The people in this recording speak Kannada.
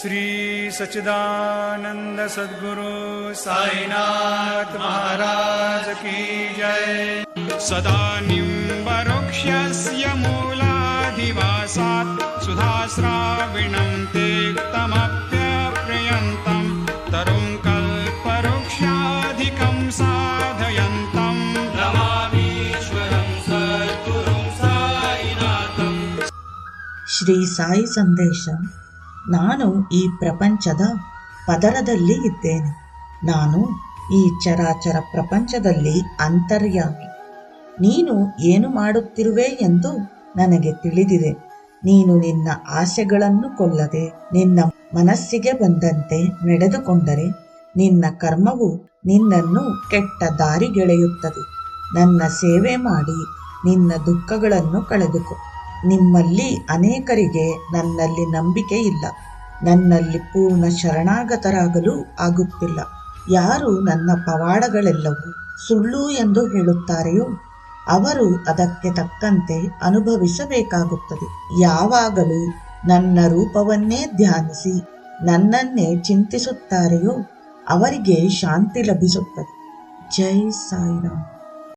श्री सच्चिदानन्द सद्गुरु सायिनात् महाराजकी जय। सदा निक्षस्य मूलाधिवासात् सुधाश्राविणं ते कमप्यप्रयन्तम् तरुङ्कल्पक्षाधिकम् साधयन्तम् श्री साई सन्देशम् ನಾನು ಈ ಪ್ರಪಂಚದ ಪದರದಲ್ಲಿ ಇದ್ದೇನೆ. ನಾನು ಈ ಚರಾಚರ ಪ್ರಪಂಚದಲ್ಲಿ ಅಂತರ್ಯಾಮಿ. ನೀನು ಏನು ಮಾಡುತ್ತಿರುವೆ ಎಂದು ನನಗೆ ತಿಳಿದಿದೆ. ನೀನು ನಿನ್ನ ಆಸೆಗಳನ್ನು ಕೊಲ್ಲದೆ, ನಿನ್ನ ಮನಸ್ಸಿಗೆ ಬಂದಂತೆ ನಡೆದುಕೊಂಡರೆ, ನಿನ್ನ ಕರ್ಮವು ನಿನ್ನನ್ನು ಕೆಟ್ಟ ದಾರಿಗೆಳೆಯುತ್ತದೆ. ನನ್ನ ಸೇವೆ ಮಾಡಿ ನಿನ್ನ ದುಃಖಗಳನ್ನು ಕಳೆದುಕೋ. ನಿಮ್ಮಲ್ಲಿ ಅನೇಕರಿಗೆ ನನ್ನಲ್ಲಿ ನಂಬಿಕೆ ಇಲ್ಲ. ನನ್ನಲ್ಲಿ ಪೂರ್ಣ ಶರಣಾಗತರಾಗಲು ಆಗುತ್ತಿಲ್ಲ. ಯಾರು ನನ್ನ ಪವಾಡಗಳೆಲ್ಲವೂ ಸುಳ್ಳು ಎಂದು ಹೇಳುತ್ತಾರೆಯೋ, ಅವರು ಅದಕ್ಕೆ ತಕ್ಕಂತೆ ಅನುಭವಿಸಬೇಕಾಗುತ್ತದೆ. ಯಾವಾಗಲೂ ನನ್ನ ರೂಪವನ್ನೇ ಧ್ಯಾನಿಸಿ ನನ್ನನ್ನೇ ಚಿಂತಿಸುತ್ತಾರೆಯೋ, ಅವರಿಗೆ ಶಾಂತಿ ಲಭಿಸುತ್ತದೆ. ಜೈ ಸಾಯಿರಾಮ್.